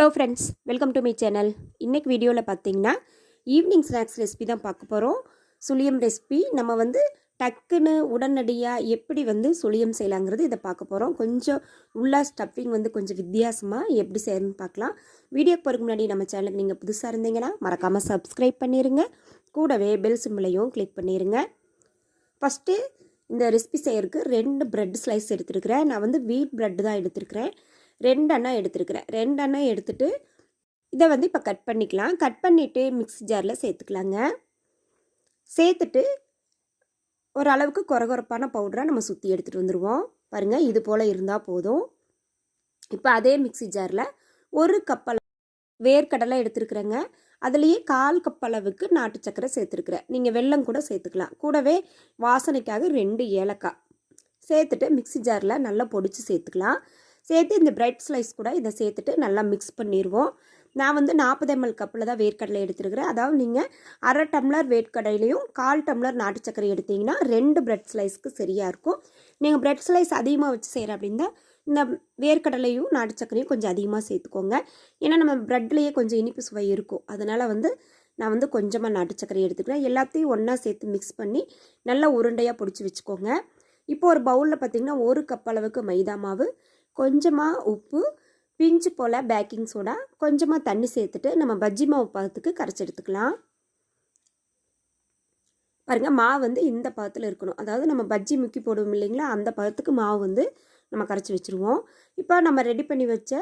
Hello friends welcome to my channel இன்றைக்கு வீடியோவில் பார்த்தீங்கன்னா ஈவினிங் ஸ்நாக்ஸ் ரெசிபி தான் பார்க்க போகிறோம் சுழியம் ரெசிபி நம்ம வந்து டக்குன்னு உடனடியாக எப்படி வந்து சுழியம் செய்யலாங்கிறது இதை பார்க்க போகிறோம் கொஞ்சம் உள்ள ஸ்டஃபிங் வந்து கொஞ்சம் வித்தியாசமாக எப்படி செய்யணும்னு பார்க்கலாம். வீடியோ போகிறதுக்கு முன்னாடி நம்ம சேனலுக்கு நீங்கள் புதுசாக இருந்தீங்கன்னா மறக்காமல் சப்ஸ்கிரைப் பண்ணிடுங்க கூடவே பெல் சிம்பிளையும் கிளிக் பண்ணிடுங்க ஃபஸ்ட்டு இந்த ரெசிபி செய்யறதுக்கு ரெண்டு ப்ரெட் ஸ்லைஸ் எடுத்துருக்கிறேன். நான் வந்து வீட் ப்ரெட் தான் எடுத்துருக்கிறேன். ரெண்டு அண்ணா எடுத்துருக்கிறேன். ரெண்டு அண்ணா எடுத்துட்டு இதை வந்து இப்போ கட் பண்ணிக்கலாம். கட் பண்ணிவிட்டு மிக்ஸி ஜாரில் சேர்த்துக்கலாங்க. சேர்த்துட்டு ஓரளவுக்கு குறகுறப்பான பவுடராக நம்ம சுற்றி எடுத்துகிட்டு வந்துடுவோம் பாருங்கள் இது போல் இருந்தால் போதும். இப்போ அதே மிக்ஸி ஜாரில் ஒரு கப் வேர்க்கடலை எடுத்துருக்குறேங்க. அதுலேயே கால் கப் அளவுக்கு நாட்டு சக்கரை சேர்த்துருக்குறேன். நீங்கள் வெல்லம் கூட சேர்த்துக்கலாம். கூடவே வாசனைக்காக ரெண்டு ஏலக்காய் சேர்த்துட்டு மிக்ஸி ஜாரில் நல்லா பொடிச்சு சேர்த்துக்கலாம். சேர்த்து இந்த பிரெட் ஸ்லைஸ் கூட இதை சேர்த்துட்டு நல்லா மிக்ஸ் பண்ணிடுவோம் நான் வந்து நாற்பது எம்எல் கப்பில் தான் வேர்க்கடலை எடுத்துருக்கிறேன். அதாவது நீங்கள் அரை டம்ளர் வேர்க்கடலையும் கால் டம்ளர் நாட்டு சக்கரை எடுத்தீங்கன்னா ரெண்டு பிரெட் ஸ்லைஸ்க்கு சரியாக இருக்கும். நீங்கள் பிரெட் ஸ்லைஸ் அதிகமாக வச்சு செய்கிற அப்படின்னா இந்த வேர்க்கடலையும் நாட்டு சக்கரையும் கொஞ்சம் அதிகமாக சேர்த்துக்கோங்க. ஏன்னா நம்ம ப்ரெட்லேயே கொஞ்சம் இனிப்பு சுவை இருக்கும். அதனால் வந்து நான் வந்து கொஞ்சமாக நாட்டு சக்கரை எடுத்துக்கிறேன். எல்லாத்தையும் ஒன்றா சேர்த்து மிக்ஸ் பண்ணி நல்லா உருண்டையாக பிடிச்சி வச்சுக்கோங்க. இப்போ ஒரு பவுலில் பார்த்திங்கன்னா ஒரு கப் அளவுக்கு மைதா மாவு கொஞ்சமாக உப்பு பிஞ்சு போல் பேக்கிங் சோடா கொஞ்சமாக தண்ணி சேர்த்துட்டு நம்ம பஜ்ஜி மாவு பதத்துக்கு கரைச்சி எடுத்துக்கலாம். பாருங்கள் மாவு வந்து இந்த பதத்தில் இருக்கணும். அதாவது நம்ம பஜ்ஜி முக்கி போடுவோம் இல்லைங்களா அந்த பதத்துக்கு மாவு வந்து நம்ம கரைச்சி வச்சுருவோம். இப்போ நம்ம ரெடி பண்ணி வச்ச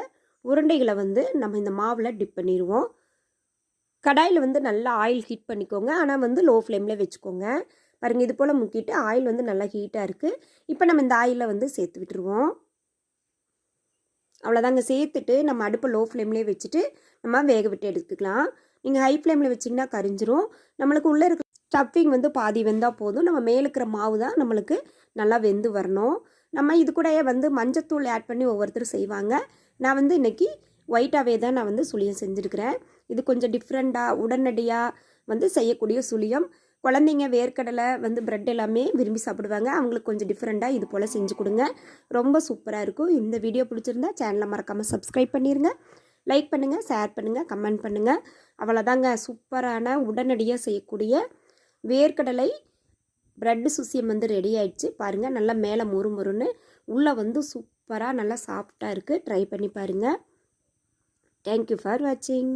உருண்டைகளை வந்து நம்ம இந்த மாவில் டிப் பண்ணிடுவோம். கடாயில் வந்து நல்லா ஆயில் ஹீட் பண்ணிக்கோங்க. ஆனால் வந்து லோ ஃப்ளேமில் வச்சுக்கோங்க. பாருங்கள் இது போல் முக்கிட்டு ஆயில் வந்து நல்லா ஹீட்டாக இருக்குது இப்போ நம்ம இந்த ஆயிலில் வந்து சேர்த்து விட்டுருவோம். அவ்வளோதாங்க. சேர்த்துட்டு நம்ம அடுப்பை லோ ஃப்ளேம்லேயே வச்சுட்டு நம்ம வேக விட்டு எடுத்துக்கலாம். நீங்கள் ஹை ஃப்ளேமில் வச்சிங்கன்னா கரிஞ்சிரும். நம்மளுக்கு உள்ளே இருக்க ஸ்டஃபிங் வந்து பாதி வெந்தால் போதும். நம்ம மேலே இருக்கிற மாவு தான் நம்மளுக்கு நல்லா வெந்து வரணும். நம்ம இது கூட வந்து மஞ்சத்தூள் ஆட் பண்ணி ஒவ்வொருத்தரும் செய்வாங்க. நான் வந்து இன்றைக்கி ஒயிட்டாகவே தான் நான் வந்து சுழியம் செஞ்சுருக்கிறேன். இது கொஞ்சம் டிஃப்ரெண்ட்டாக உடனடியாக வந்து செய்யக்கூடிய சுழியம். குழந்தைங்க வேர்க்கடலை வந்து ப்ரெட் எல்லாமே விரும்பி சாப்பிடுவாங்க. அவங்களுக்கு கொஞ்சம் டிஃப்ரெண்ட்டாக இது போல் செஞ்சு கொடுங்க. ரொம்ப சூப்பராக இருக்கும். இந்த வீடியோ பிடிச்சிருந்தா சேனலை மறக்காமல் சப்ஸ்கிரைப் பண்ணிடுங்க லைக் பண்ணுங்கள் ஷேர் பண்ணுங்கள் கமெண்ட் பண்ணுங்கள் அவ்வளோதாங்க சூப்பரான உடனடியாக செய்யக்கூடிய வேர்க்கடலை ப்ரெட்டு சுசியம் வந்து ரெடி ஆயிடுச்சு. பாருங்கள் நல்லா மேலே முறு முறுன்னு உள்ளே வந்து சூப்பராக நல்லா சாஃப்டாக இருக்குது ட்ரை பண்ணி பாருங்கள் தேங்க்யூ ஃபார் வாட்சிங்